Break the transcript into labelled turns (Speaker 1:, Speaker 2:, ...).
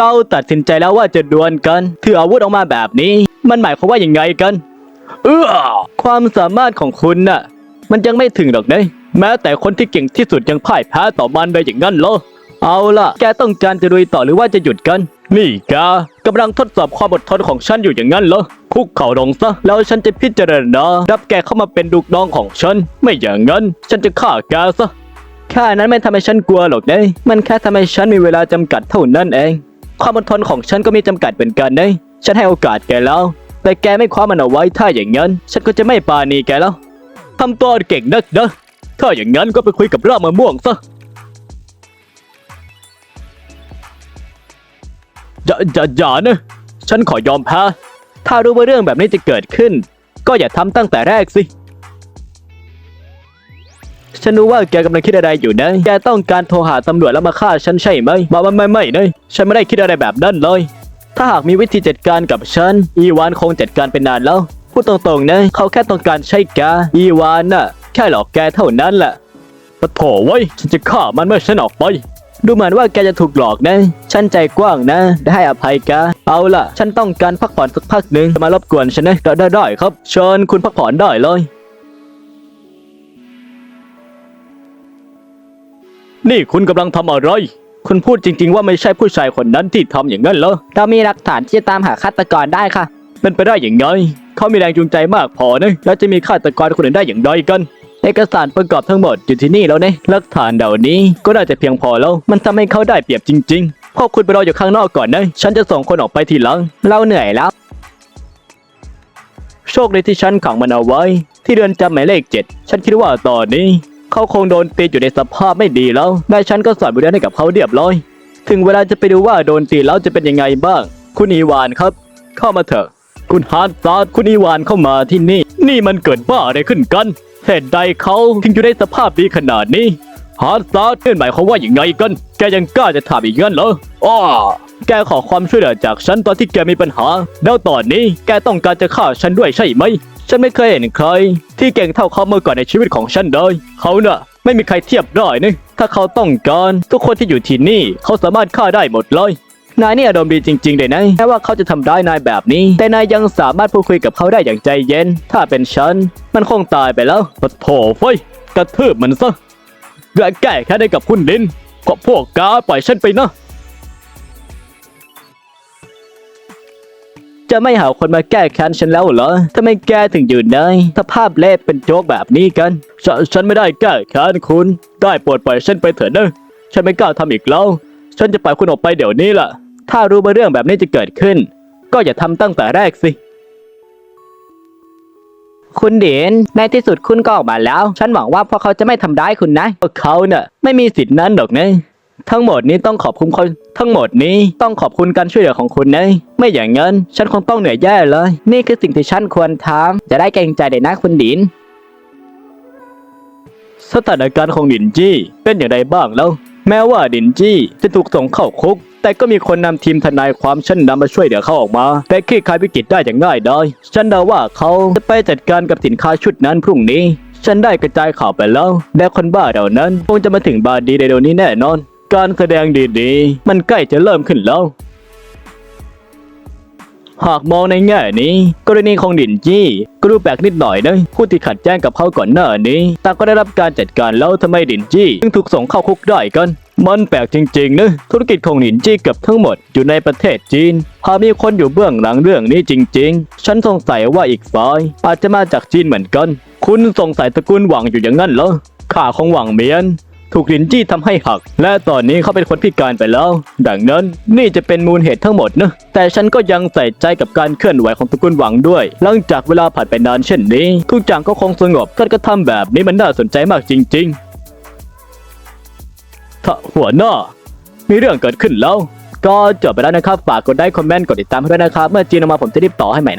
Speaker 1: เราตัดสินใจแล้วว่าจะดวลกันถืออาวุธออกมาแบบนี้ มันหมายความว่าอย่างไงกัน เออความสามารถของคุณน่ะ มันยังไม่ถึงหรอกเนะแม้แต่คนที่เก่งที่สุดยังพ่ายแพ้ต่อมันเลยอย่างนั้นเหรอเอาล่ะ แกต้องการจะลุยต่อหรือว่าจะหยุดกัน นี่แกกำลังทดสอบความอดทนของฉันอยู่อย่างนั้นเหรอ คุกเข่าลงซะ แล้วฉันจะพิจารณารับแกเข้ามาเป็นลูกน้องของฉัน ไม่อย่างนั้น ฉันจะฆ่าแกซะ แค่นั้นไม่ทำให้ฉันกลัวหรอกเนะมันแค่ทำให้ฉันมีเวลาจำกัดเท่านั้นเอง ความอดทนของฉันก็มีจำกัดเหมือนกันนะฉันให้โอกาสแกแล้ว แต่แกไม่คว้ามันเอาไว้ถ้าอย่างนั้น ฉันก็จะไม่ปาณีแกแล้วทำตัวเก่งนักนะถ้าอย่างนั้นก็ไปคุยกับรามะม่วงซะอย่าอย่าอย่านะฉันขอยอมแพ้ถ้ารู้ว่าเรื่องแบบนี้จะเกิดขึ้น ก็อย่าทำตั้งแต่แรกสิ ฉันรู้ว่าแกกำลังคิดอะไรอยู่นะ แกต้องการโทรหาตำรวจแล้วมาฆ่าฉันใช่ไหมบอกว่าไม่ไม่นะฉันไม่ได้คิดอะไรแบบนั้นเลย ถ้าหากมีวิธีจัดการกับฉัน อีวานคงจัดการเป็นนานแล้ว พูดตรงๆนะ เขาแค่ต้องการใช้แก อีวานน่ะ แค่หลอกแกเท่านั้นแหละปะโถไว้ฉันจะฆ่ามันเมื่อฉันออกไป ดูเหมือนว่าแกจะถูกหลอกนะ ฉันใจกว้างนะ ได้ให้อภัยแก เอาล่ะ ฉันต้องการพักผ่อนสักพักหนึ่งจะมารบกวนฉันนะได้ได้ครับ เชิญคุณพักผ่อนได้เลย นี่คุณกำลังทำอะไร คุณพูดจริง ๆ ว่าไม่ใช่ผู้ชายคนนั้นที่ทำอย่างนั้นเหรอ
Speaker 2: เรามีหลักฐานที่จะตามหาฆาตกรได้ค่ะ
Speaker 1: เป็นไปได้อย่างไงเขามีแรงจูงใจมากพอนะแล้วจะมีฆาตกรคนอื่นได้อย่างไรกัน เอกสารประกอบทั้งหมดอยู่ที่นี่แล้วเนี่ยหลักฐานเหล่านี้ก็น่าจะเพียงพอแล้ว มันทำให้เขาได้เปรียบจริงๆพวกคุณไปรออยู่ข้างนอกก่อนนะฉันจะส่งคนออกไปทีหลัง
Speaker 2: เราเหนื่อยแล้ว
Speaker 1: โชคดีที่ฉันขังมันเอาไว้ ที่เรือนจำหมายเลขเจ็ดฉันคิดว่าตอนนี้ เขาคงโดนตีอยู่ในสภาพไม่ดีแล้วและฉันก็สอนบทเรียนให้กับเขาเรียบร้อย ถึงเวลาจะไปดูว่าโดนตีแล้วจะเป็นยังไงบ้าง คุณอีวานครับ เข้ามาเถอะ คุณฮาร์ดซาร์คุณอีวานเข้ามาที่นี่ นี่มันเกิดบ้าอะไรขึ้นกันเหตุใดเขาถึงอยู่ในสภาพดีขนาดนี้ฮาร์ดซาร์นั่นหมายความว่าอย่างไงกัน แกยังกล้าจะถามอีกงั้นเหรออ้อแกขอความช่วยเหลือจากฉันตอนที่แกมีปัญหา แล้วตอนนี้แกต้องการจะฆ่าฉันด้วยใช่ไหม ฉันไม่เคยเห็นใคร ที่เก่งเท่าเขาเมาก่อนในชีวิตของฉันเลยเขาเน่ะไม่มีใครเทียบได้นะถ้าเขาต้องการ ทุกคนที่อยู่ที่นี่ เขาสามารถฆ่าได้หมดเลยนายนี่อารมณ์ดีจริงๆเลยนะแม้ว่าเขาจะทำร้ายนายแบบนี้ แต่นายยังสามารถพูดคุยกับเขาได้อย่างใจเย็น ถ้าเป็นฉัน มันคงตายไปแล้วปะโถเฟ้ยกระทืบมันซะและแก้แค่ได้กับคุณลินก็พวกกาปล่อยฉันไปนะ จะไม่หาคนมาแก้แค้นฉันแล้วเหรอทำไมแกถึงอยู่ในสภาพเละเป็นโจ๊กแบบนี้กันฉนฉันไม่ได้แก้แค้นคุณ ได้โปรดปล่อยฉันไปเถอะนะฉันไม่กล้าทำอีกแล้ว ฉันจะปล่อยคุณออกไปเดี๋ยวนี้ล่ะ ถ้ารู้ว่าเรื่องแบบนี้จะเกิดขึ้น ก็อย่าทำตั้งแต่แรกสิ
Speaker 2: คุณเดนในที่สุดคุณก็ออกมาแล้ว ฉันหวังว่าพวกเขาจะไม่ทำร้ายคุณนะ
Speaker 1: พวกเขาเน่ะไม่มีสิทธินั้นหรอกนะ ทั้งหมดนี้ต้องขอบคุณคนทั้งหมดนี้ต้องขอบคุณการช่วยเหลือของคุณนะไม่อย่างนั้นฉันคงต้องเหนื่อยแย่เลย
Speaker 2: นี่คือสิ่งที่ฉันควรทำจะได้เกรงใจเด็กนะคุณดิน
Speaker 1: สถานการณ์ของดินจี้เป็นอย่างไรบ้างแล้ว แม้ว่าดินจี้จะถูกส่งเข้าคุก แต่ก็มีคนนำทีมทนายความชั้นนำมาช่วยเหลือเขาออกมา แต่คลี่คลายวิกฤตได้อย่างง่ายดายฉันเดาว่าเขาจะไปจัดการกับสินค้าชุดนั้นพรุ่งนี้ ฉันได้กระจายข่าวไปแล้ว และคนบ้าเหล่านั้นคงจะมาถึงบาร์ดีในเร็วนี้แน่นอน การแสดงดีๆ มันใกล้จะเริ่มขึ้นแล้ว หากมองในแง่นี้ กรณีของดินจี้ก็ดูแปลกนิดหน่อยนะผู้ที่ขัดแย้งกับเขาก่อนหน้านี้ต่างก็ได้รับการจัดการแล้วทำไมดินจี้ถึงถูกส่งเข้าคุกได้กัน มันแปลกจริงๆนะธุรกิจของดินจี้เกับทั้งหมดอยู่ในประเทศจีนหากมีคนอยู่เบื้องหลังเรื่องนี้จริง ๆ ฉันสงสัยว่าอีกฝ่ายอาจจะมาจากจีนเหมือนกัน คุณสงสัยตระกูลหวังอยู่อย่างนั้นเหรอข่าของหวังเมียน ถูกลินจี้ทำให้หัก และตอนนี้เขาเป็นคนพิการไปแล้ว ดังนั้นนี่จะเป็นมูลเหตุทั้งหมดนะแต่ฉันก็ยังใส่ใจกับการเคลื่อนไหวของตระกูลหวังด้วย หลังจากเวลาผ่านไปนานเช่นนี้ ทุกอย่างก็คงสงบการกระทำแบบนี้มันน่าสนใจมากจริงๆถ้าหัวหน้า มีเรื่องเกิดขึ้นแล้ว ก็จบไปแล้วนะครับ ฝากกดไลค์คอมเมนต์กดติดตามให้ด้วยนะครับ เมื่อจีนออกมาผมจะรีบต่อให้ใหม่นะครับ